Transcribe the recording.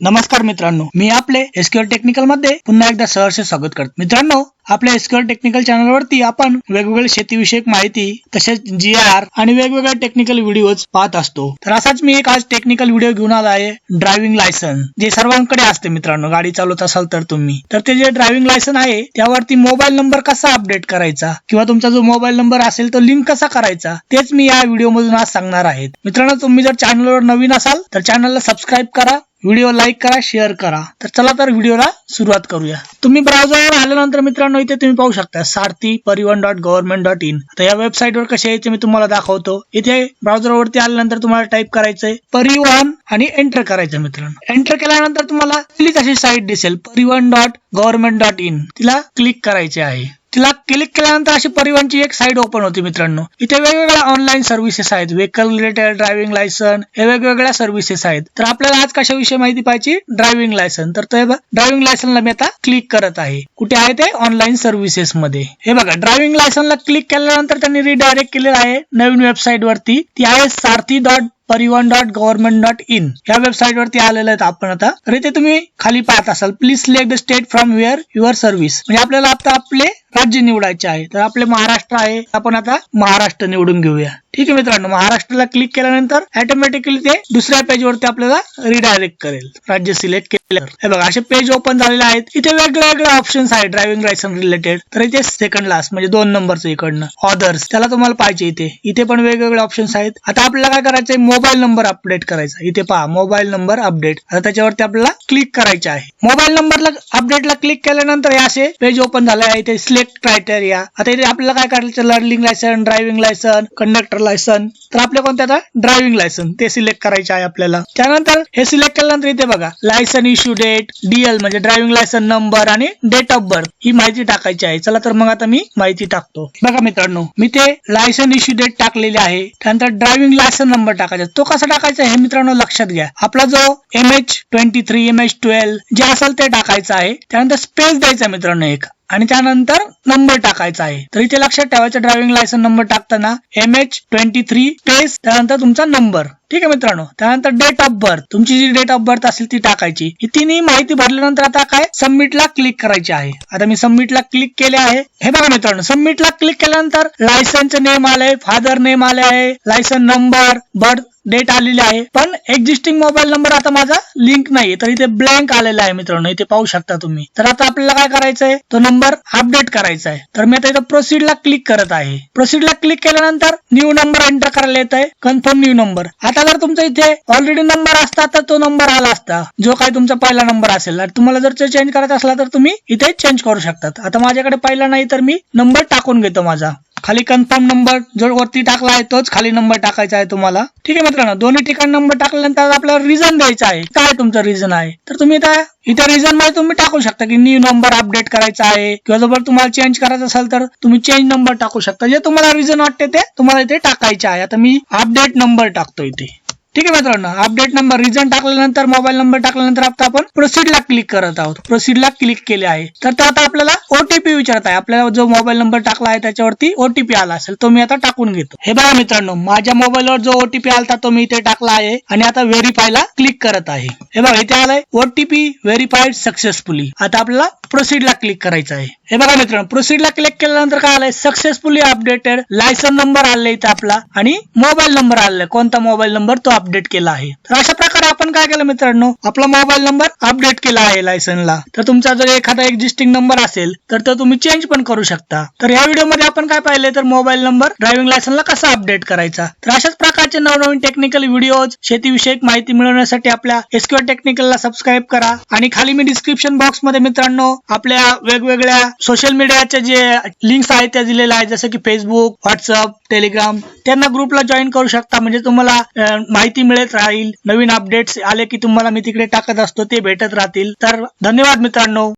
नमस्कार मित्रांनो मी आपले एसक्युअर टेक्निकलमध्ये पुन्हा एकदा सहर्ष स्वागत करतो. मित्रांनो आपल्या एसक्युअर टेक्निकल चॅनलवरती आपण वेगवेगळ्या शेतीविषयक माहिती तसेच जी आर आणि वेगवेगळ्या टेक्निकल व्हिडिओज पाहत असतो. तर असाच मी एक आज टेक्निकल व्हिडिओ घेऊन आला आहे ड्रायव्हिंग लायसन जे सर्वांकडे असते मित्रांनो गाडी चालवत असाल तर तुम्ही. तर ते जे ड्रायव्हिंग लायसन आहे त्यावरती मोबाईल नंबर कसा अपडेट करायचा? किंवा तुमचा जो मोबाईल नंबर असेल तो लिंक कसा करायचा? तेच मी या व्हिडिओ मधून आज सांगणार आहेत मित्रांनो तुम्ही जर चॅनलवर नवीन असाल तर चॅनलला सबस्क्राईब करा. व्हिडिओ लाईक करा शेअर करा. तर चला तर व्हिडिओला सुरुवात करूया. तुम्ही ब्राउझरवर आल्यानंतर मित्रांनो इथे तुम्ही पाहू शकता सारथी परिवहन डॉट गव्हर्नमेंट डॉट इन तर या वेबसाईटवर कसे यायचे मी तुम्हाला दाखवतो. इथे ब्राउझरवरती आल्यानंतर तुम्हाला टाईप करायचंय परिवहन आणि एंटर करायचं मित्रांनो. एंटर केल्यानंतर तुम्हाला पहिलीच अशी साईट दिसेल Parivahan dot government dot in तिला क्लिक करायचे आहे. तिला क्लिक केल्यानंतर अशी परिवहनची एक साईट ओपन होती मित्रांनो. इथे वेगवेगळ्या ऑनलाईन सर्व्हिसेस आहेत. व्हेकल रिलेटेड ड्रायव्हिंग लायसन हे वेगवेगळ्या सर्व्हिसेस आहेत. तर आपल्याला आज कशाविषयी माहिती पाहिजे? ड्रायव्हिंग लायसन तर ते ड्रायव्हिंग लायसनला मी आता क्लिक करत आहे. कुठे आहे ते? ऑनलाईन सर्व्हिसेस मध्ये. हे बघा ड्रायव्हिंग लायसनला क्लिक केल्यानंतर त्यांनी रिडायरेक्ट केलेलं आहे नवीन वेबसाईट वरती. ती आहे Sarathi dot Parivahan dot government dot in या वेबसाईट वरती आलेले आहेत आपण आता. तर इथे तुम्ही खाली पाहत असाल. Please select the state from your your service म्हणजे आपल्याला आता आपले राज्य निवडायचे आहे. तर आपले महाराष्ट्र आहे. आपण आता महाराष्ट्र निवडून घेऊया. ठीक आहे मित्रांनो महाराष्ट्राला क्लिक केल्यानंतर ऑटोमॅटिकली ते दुसऱ्या पेज वरती आपल्याला रिडायरेक्ट करेल. राज्य सिलेक्ट केल्यावर हे बघा असे पेज ओपन झालेले आहेत. इथे वेगळे वेगळे ऑप्शन्स आहेत ड्रायव्हिंग लायसन रिलेटेड तर इथे सेकंड लास्ट म्हणजे दोन नंबरचं इकडनं. ऑदर्स त्याला तुम्हाला पाहिजे इथे. इथे पण वेगवेगळे ऑप्शन्स आहेत. आता आपल्याला काय करायचंय? मोबाईल नंबर अपडेट करायचा इथे पहा मोबाईल नंबर अपडेट आता त्याच्यावरती आपल्याला क्लिक करायचे आहे. मोबाईल नंबरला अपडेटला क्लिक केल्यानंतर हे असे पेज ओपन झाले आहे. इथे सिलेक्ट क्रायटेरिया आता इथे आपल्याला काय करायचं? Learning license driving license conductor license तर आपल्या कोणत्या आता? ड्रायव्हिंग लायसन ते सिलेक्ट करायचे आहे आपल्याला. त्यानंतर हे सिलेक्ट केल्यानंतर इथे बघा. लायसन इश्यू डेट डीएल म्हणजे ड्रायव्हिंग लायसन नंबर आणि डेट ऑफ बर्थ ही माहिती टाकायची आहे. चला तर मग आता मी माहिती टाकतो. बघा मित्रांनो मी ते लायसन इश्यू डेट टाकलेली आहे. त्यानंतर ड्रायव्हिंग लायसन नंबर टाकायचा तो कसा टाकायचा हे मित्रांनो लक्षात घ्या. आपला जो M H twenty three M H twelve जे असेल ते टाकायचं आहे. त्यानंतर स्पेस द्यायचा मित्रांनो एक. आणि त्यानंतर नंबर टाकायचा आहे. तर इथे लक्षात ठेवायचं ड्रायव्हिंग लायसन नंबर टाकताना M H twenty three space त्यानंतर तुमचा नंबर ठीक आहे मित्रांनो. त्यानंतर डेट ऑफ बर्थ तुमची जी डेट ऑफ बर्थ असेल ती टाकायची. ही तिन्ही माहिती भरल्यानंतर आता काय? सबमिटला क्लिक करायची आहे. आता मी सबमिटला क्लिक केले आहे. हे बघा मित्रांनो. सबमिटला क्लिक केल्यानंतर लायसन्स नेम आलंय फादर नेम आले आहे लायसन नंबर बर्थ डेट आलेली आहे. पण एक्झिस्टिंग मोबाईल नंबर आता माझा लिंक नाहीये. तर इथे ब्लँक आलेला आहे मित्रांनो. इथे पाहू शकता तुम्ही. तर आता आपल्याला काय करायचंय? तो नंबर अपडेट करायचा आहे तर मी आता इथं प्रोसिडला क्लिक करत आहे. प्रोसिडला क्लिक केल्यानंतर न्यू नंबर एंटर करायला येत आहे कन्फर्म न्यू नंबर आता जर तुमचा इथे ऑलरेडी नंबर असता तर तो नंबर आला असता. जो काही तुमचा पहिला नंबर असेल. तुम्हाला जर चेंज करायचा असला तर तुम्ही इथे चेंज करू शकतात. आता माझ्याकडे पहिला नाही तर मी नंबर टाकून घेतो माझा. खाली कन्फर्म नंबर जो वरती टाकला आहे तोच खाली नंबर टाकायचा आहे तुम्हाला. ठीक आहे मित्रांनो दोन्ही ठिकाणी नंबर टाकल्यानंतर आपल्याला रिझन द्यायचा आहे. काय तुमचं रिझन आहे? तर तुम्ही इथं इथे रिझनमध्ये तुम्ही टाकू शकता की न्यू नंबर अपडेट करायचा आहे किंवा जर तुम्हाला चेंज करायचं असेल तर तुम्ही चेंज नंबर टाकू शकता. जे तुम्हाला रिझन वाटते ते तुम्हाला इथे टाकायचे आहे. आता मी अपडेट नंबर टाकतो इथे. ठीक आहे मित्रांनो अपडेट नंबर रिझन टाकल्यानंतर मोबाईल नंबर टाकल्यानंतर आता आपण प्रोसीडला क्लिक करत आहोत. प्रोसीड ला क्लिक केले आहे. तर तो आता आपल्याला ओटीपी विचारत आहे. आपल्याला जो मोबाईल नंबर टाकला आहे त्याच्यावरती ओटीपी आला असेल तो मी आता टाकून घेतो. हे बघा मित्रांनो माझ्या मोबाईलवर जो ओटीपी आला तो मी इथे टाकला आहे आणि आता व्हेरीफायला क्लिक करत आहे. हे बघा इथे आलाय ओटीपी व्हेरीफाईड सक्सेसफुली आता आपल्याला प्रोसीड ला क्लिक करायचं आहे. हे बघा मित्रांनो प्रोसीड ला क्लिक केल्यानंतर काय आलंय? सक्सेसफुली अपडेटेड लायसन नंबर आलाय इथे आपला आणि मोबाईल नंबर आलाय कोणता मोबाईल नंबर तो अपडेट केला आहे. तर अशा प्रकारे आपण काय केलं मित्रांनो? आपला मोबाईल नंबर अपडेट केला आहे लायसनला तर तुमचा जर एखादा एक्झिस्टिंग नंबर असेल तर तो तुम्ही चेंज पण करू शकता. तर या व्हिडिओमध्ये आपण काय पाहिले तर मोबाईल नंबर ड्रायव्हिंग लायसनला कसा अपडेट करायचा? तर अशाच प्रकारचे नवनवीन टेक्निकल व्हिडिओज शेतीविषयक माहिती मिळवण्यासाठी आपल्या एसक्यू टेक्निकलला सबस्क्राईब करा. आणि खाली मी डिस्क्रिप्शन बॉक्समध्ये मित्रांनो आपल्या वेगवेगळ्या सोशल मीडियाच्या जे लिंक्स आहेत त्या दिलेल्या आहेत जसं की फेसबुक व्हॉट्सअप टेलिग्राम. त्यांना ग्रुपला जॉईन करू शकता. म्हणजे तुम्हाला माहिती मिळत राहील. नवीन अपडेट्स आले की तुम्हाला मी तिकडे टाकत असतो. ते भेटत राहतील. तर धन्यवाद मित्रांनो.